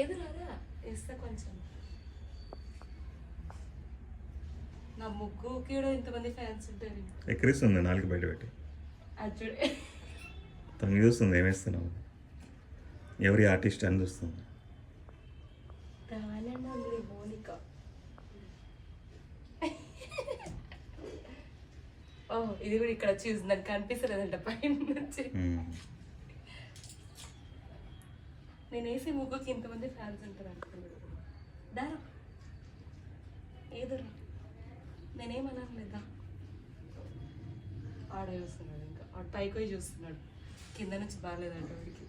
ఏది రాదా ఇస్తా కొంచెం. నా ముగ్గుకి కూడా ఇంతమంది ఫ్యాన్స్ ఉంటారు. ఎక్కిరిస్తుంది నాలుగు బయట పెట్టి. అది చూడే. తొంగి చూస్తుంది ఏమేస్తున్నావు ఎవరి ఆర్టిస్ట్ అని చూస్తుంది. రావాలన్నా ఉంది మోనిక. ఓ ఇది కూడా ఇక్కడ చూసి నాకు కనిపిస్తలేదంట పైన నుంచి. నేను వేసే ముగ్గుకి ఇంతమంది ఫ్యాన్స్ ఉంటారు అనుకున్నాడు. దారా ఏదురా నేనేమన్నాను లేదా ఆడ చూస్తున్నాడు ఇంకా. ఆడ పైకి పోయి చూస్తున్నాడు. కింద నుంచి బాగాలేదంటే వాడికి.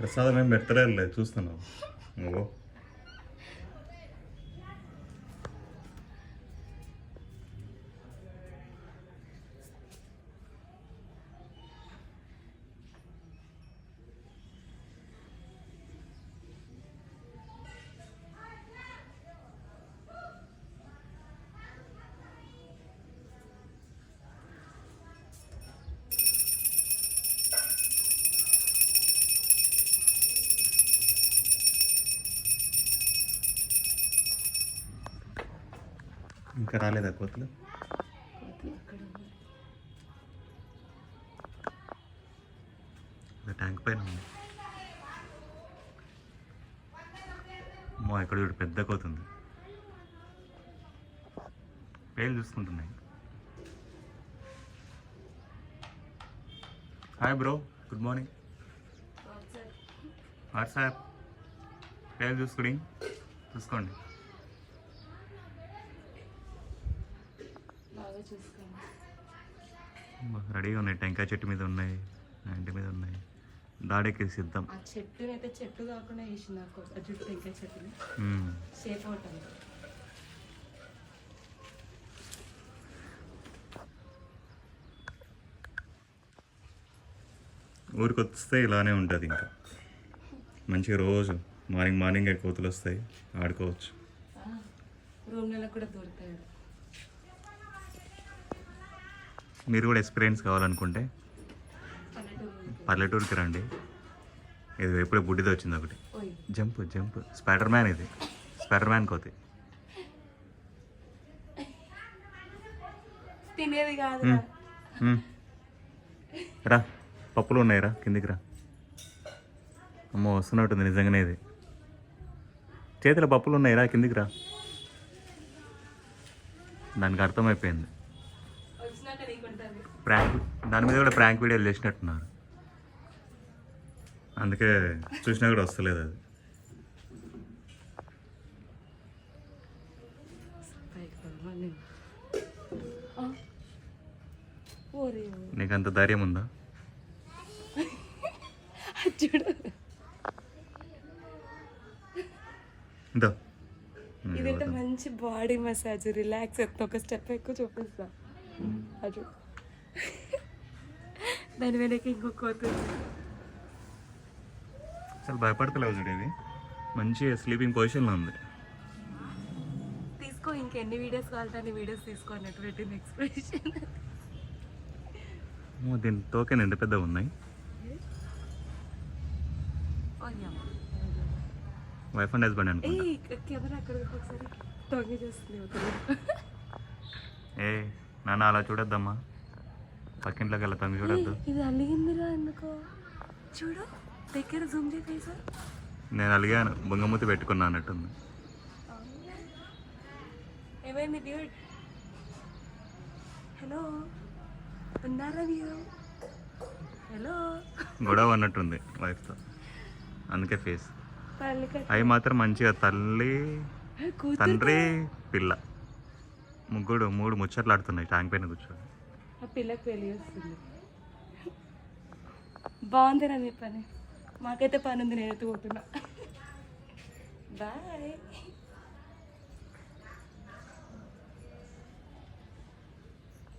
ప్రసాదం ఏం పెడతలేదు చూస్తున్నావు. నువ్వు? ఇంకా రాలేదా కోతులు? ట్యాంక్ పైన ఉంది. అమ్మో ఇక్కడ చూడు పెద్ద కోతుంది పేర్లు చూసుకుంటున్నాయి. Hi bro good morning. What's up. పేర్లు చూసుకుని చూసుకోండి. బాగా చూసుకోండి. రెడీగా ఉన్నాయి. టెంకాయ చెట్టు మీద ఉన్నాయి ఇంటి మీద ఉన్నాయి. దాడికి సిద్ధం. ఆ చెట్టుని అయితే చెట్టు కాకుండా ఆ జుట్టు ఇంకా చెట్టుని. అవుట్ అంత. ఊరికి వస్తే ఇలానే ఉంటుంది ఇంకా. మంచిగా రోజు మార్నింగ్ మార్నింగ్ కోతులు వస్తాయి ఆడుకోవచ్చు. రూమ్లలో కూడా దొరుకుతాయి మీరు కూడా ఎక్స్పీరియన్స్ కావాలనుకుంటే పల్లెటూరు పల్లెటూరుకి రండి. ఇది ఎప్పుడే బుడ్డిది వచ్చింది ఒకటి. Jump jump. స్పైడర్ మ్యాన్ ఇది. స్పైడర్ మ్యాన్ కోతి. తినేది కాదు. రా. పప్పులు ఉన్నాయి రా. కిందికి రా. అమ్మో వస్తున్నట్టుంది నిజంగానే ఇది. చేతిలో పప్పులు ఉన్నాయి రా. కిందికి రా. దానికి అర్థమైపోయింది. ప్రాంక్ దాని మీద కూడా ప్రాంక్ వీడియోలు చేసినట్టున్నారు. అందుకే చూసినా కూడా వస్తలేదు అది. ఓ. నీకు అంత ధైర్యం ఉందా? చూడు ఇదంటే మంచి బాడీ మసాజ్ రిలాక్స్. అయితే ఒక స్టెప్ ఎక్కువ చూపిస్తా. అది దాని వెనక ఇంకొక. అసలు భయపడతలేవు చూడు ఇది. మంచి స్లీపింగ్ పొజిషన్లో ఉంది. తీసుకో ఇంకెన్ని వీడియోస్ కావాలంటే అన్ని వీడియోస్ తీసుకో అన్నట్టు పెట్టింది ఎక్స్ప్రెషన్ దీని తోకే ఎంత పెద్దగా ఉన్నాయి? వైఫ్ అండ్ హస్బెండ్ అనుకుంటా. కెమెరా అక్కడ పెట్టు ఒకసారి? తొంగి చేస్తుంది అవతల. ఏ నాన్న అలా చూడొద్దమ్మా. పక్కింట్లోకి వెళ్ళి తొంగి చూడొద్దు. ఇది అలిగిందిరా ఎందుకో? చూడు దగ్గర జూమ్ చేసా నేను అలిగాను బొంగమూతి పెట్టుకున్నా అన్నట్టుంది. ఏమైంది డ్యూడ్ హలో ఉన్నారా మీరు? హలో గొడవ అన్నట్టుంది వైఫ్తో అందుకే ఫేస్ అవి మాత్రం మంచిగా తల్లి తండ్రి పిల్ల. ముగ్గురు మూడు ముచ్చట్లు ఆడుతున్నాయి ట్యాంక్ పైన కూర్చొని. ఆ పిల్లకి పెళ్ళి వస్తుంది బాగుందిరా మీ పని. మాకైతే పని ఉంది నేను ఎత్తుకుంటున్నా బాయ్.